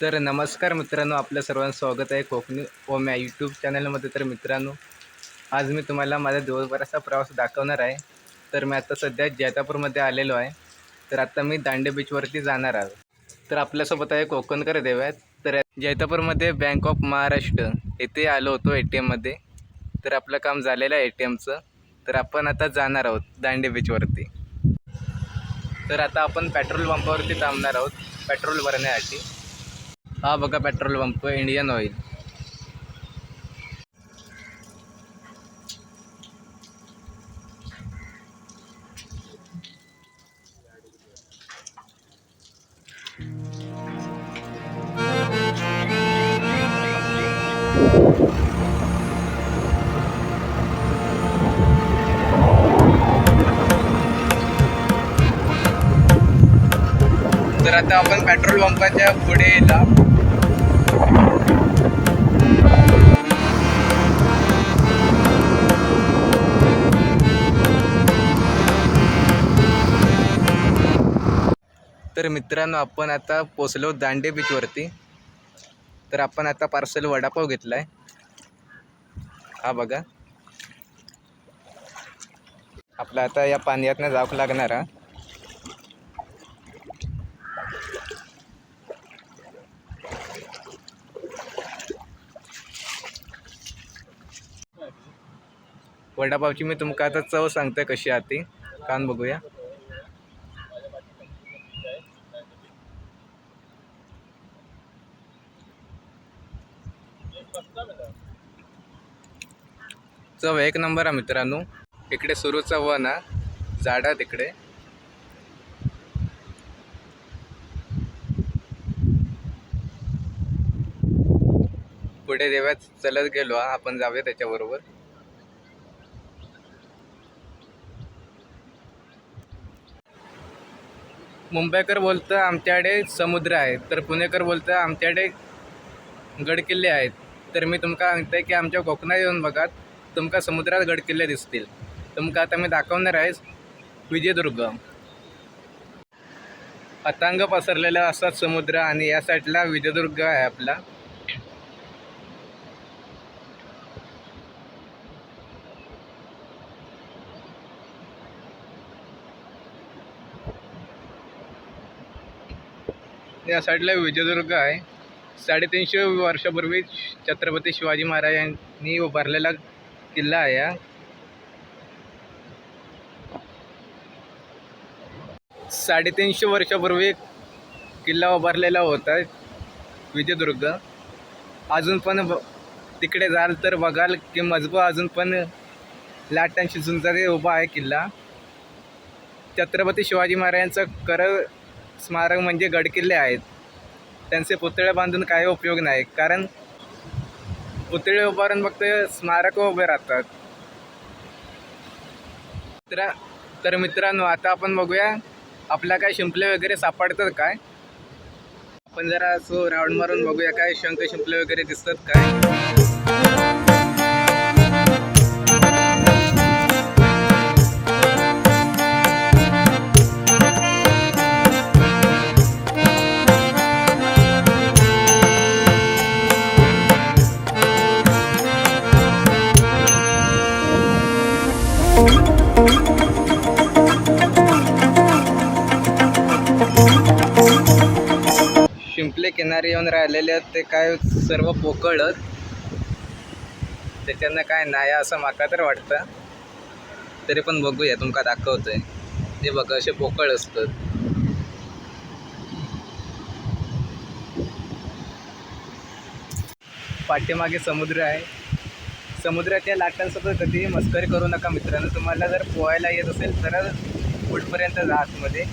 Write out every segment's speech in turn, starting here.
तर नमस्कार मित्रांनो आपल्या सर्वांचं स्वागत आहे कोकणी ओम्या यूट्यूब चॅनलमध्ये तर मित्रांनो आज मी तुम्हाला माझा दिवसभराचा प्रवास दाखवणार आहे. तर मी आता सध्या जैतापूरमध्ये आलेलो आहे. तर आता मी दांडे बीचवरती जाणार आहे. तर आपल्यासोबत आहे कोकणकर देव आहेत तर जैतापूरमध्ये बँक ऑफ महाराष्ट्र येथे आलो होतो ए टी एममध्ये तर आपलं काम झालेलं आहे ए टी एमचं तर आपण आता जाणार आहोत दांडे बीचवरती तर आता आपण पेट्रोल पंपावरती थांबणार आहोत पेट्रोल भरण्यासाठी. हा बघा पेट्रोल पंप इंडियन ऑइल. तर आता आपण पेट्रोल पंपाच्या पुढे तर मित्रांनो आपण आता पोचलो दांडे बीचवरती तर आपण आता पार्सल वडापाव घेतला आहे हा बघा. आपला आता या पाण्यातनं जावं लागणार हा. वडापावची मी तुमका आता चव सांगते कशी आहे ती. कान बघूया. चव एक नंबर आहे मित्रांनो. इकडे सुरूचा वन हा झाडं तिकडे पुढे देव्यात चलत गेलो आपण जाऊया त्याच्याबरोबर. मुंबईकर बोलतं आमच्याकडे समुद्र आहे. तर पुणेकर बोलतं आमच्याकडे गडकिल्ले आहेत. तर मी तुमका सांगते की आमच्या कोकणात येऊन बघा तुमका समुद्रात गडकिल्ले दिसतील. तुमका आता मी दाखवणार आहे विजयदुर्ग. अतांग पसरलेला असा समुद्र आणि या साईडला विजयदुर्ग आहे आपला. या साईडला विजयदुर्ग आहे. साडेतीनशे वर्षापूर्वी छत्रपती शिवाजी महाराजांनी उभारलेला किल्ला आहे हा. साडेतीनशे वर्षापूर्वी किल्ला उभारलेला होता विजयदुर्ग. अजून पण तिकडे जाल तर बघाल की मजबूत अजून पण लाटांशी झुंजारे उभा आहे किल्ला. छत्रपती शिवाजी महाराजांचं कर स्मारक म्हणजे गडकिल्ले आहेत. त्यांचे पुतळे बांधून काही उपयोग नाही. कारण पुतळे उभारून फक्त स्मारक उभे राहतात. तर तर मित्रांनो आता आपण बघूया आपल्या काय शिंपले वगैरे सापडतात काय? आपण जरा असं राऊंड मारून बघूया काय शंख शिंपले वगैरे दिसतात काय. पिंपले किनारी येऊन राहिलेले आहेत ते काय सर्व पोकळत त्याच्यानं काय नाही असं माका तर वाटतं. तरी पण बघूया तुमका दाखवतोय. ते बघा असे पोकळ असतात. पाठीमागे समुद्र आहे. समुद्राच्या लाटांसोबत कधीही मस्करी करू नका मित्रांनो. तुम्हाला जर पोहायला येत असेल तर कुठपर्यंत जा आतमध्ये.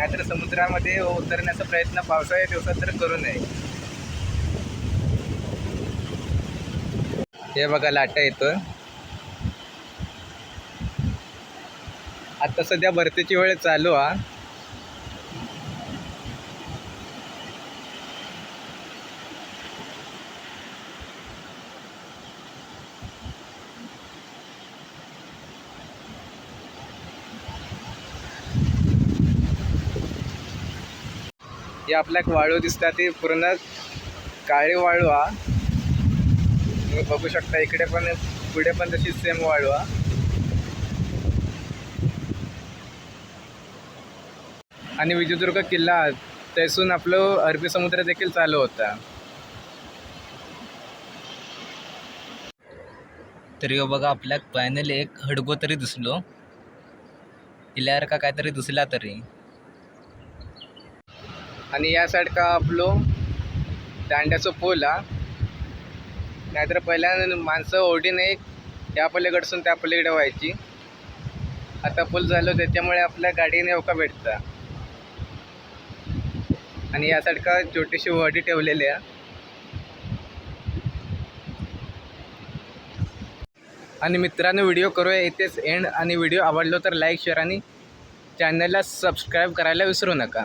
नाहीतर समुद्रामध्ये उतरण्याचा प्रयत्न पावसाळ्या दिवसात तर करू नये. हे बघा लाटा येतं आता सध्या भरतीची वेळ चालू हा. हे आपल्याक वाळू दिसता ती पूर्ण काळी वाळू हा. तुम्ही बघू शकता इकडे पण पुढे पण तशी सेम वाळू हा. आणि विजयदुर्ग किल्ला तेसून आपलं अरबी समुद्र देखील चालू होता. तरी हो बघा आपल्याक फायनली एक हडगो तरी दिसलो. किल्ल्यावर काहीतरी दिसला तरी. आणि या साईड का आपलो दांड्याचो पूल हा. नाहीतर पहिल्या माणसं ओढीने या पलीकडसून त्या पलीकडे व्हायची. आता पूल झालो त्याच्यामुळे आपल्या गाडीने ओका हो भेटता. आणि या साईड का छोटीशी वडी ठेवलेली आहे आणि मित्रांनो व्हिडिओ करूया इथेच एंड आणि व्हिडिओ आवडलो तर लाईक शेअर आणि चॅनलला सबस्क्राईब करायला विसरू नका.